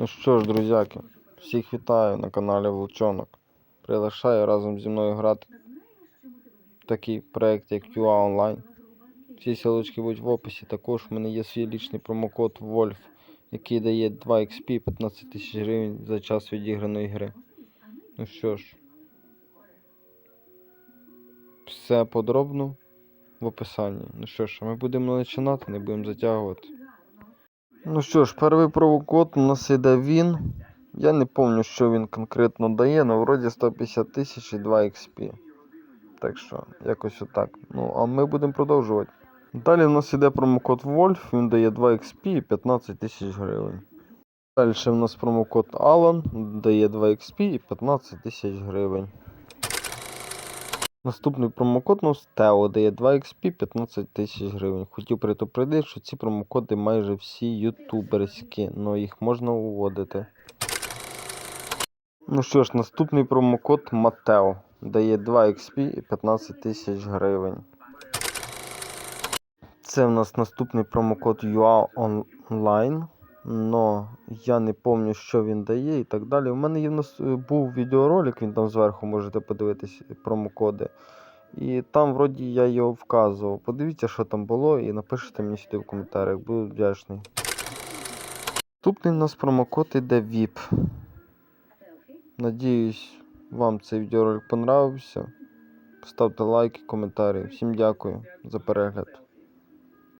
Ну що ж, друзяки, всіх вітаю на каналі Волчонок. Приглашаю разом зі мною грати такий проект, як QA Online. Всі силочки будуть в описі. Також в мене є свій лічний промокод WOLF, який дає 2 XP 15 тисяч гривень за час відіграної гри. Ну що ж, все подробно в описанні. Ну що ж, ми будемо починати, не будемо затягувати. Ну що ж, перший промокод у нас іде він. Я не пам'ятаю, що він конкретно дає, але вроді 150 тисяч і 2 XP. Так що, якось отак. Ну, а ми будемо продовжувати. Далі у нас іде промокод Wolf, він дає 2 XP і 15 тисяч гривень. Далі у нас промокод Alan, дає 2 XP і 15 тисяч гривень. Наступний промокод у нас Тео дає 2 XP 15 тисяч гривень. Хотів предупредити, що ці промокоди майже всі ютуберські, але їх можна вводити. Ну що ж, наступний промокод Матео дає 2 XP і 15 тисяч гривень. Це в нас наступний промокод UA Online. Но я не пам'ятаю, що він дає і так далі. У мене є е, був відеоролик, він там зверху можете подивитись промокоди. І там вроді я його вказував. Подивіться, що там було, і напишіть мені сюди в коментарях, буду вдячний. Наступний у нас промокод іде VIP. Надіюсь, вам цей відеоролик понравився. Ставте лайки, коментарі. Всім дякую за перегляд.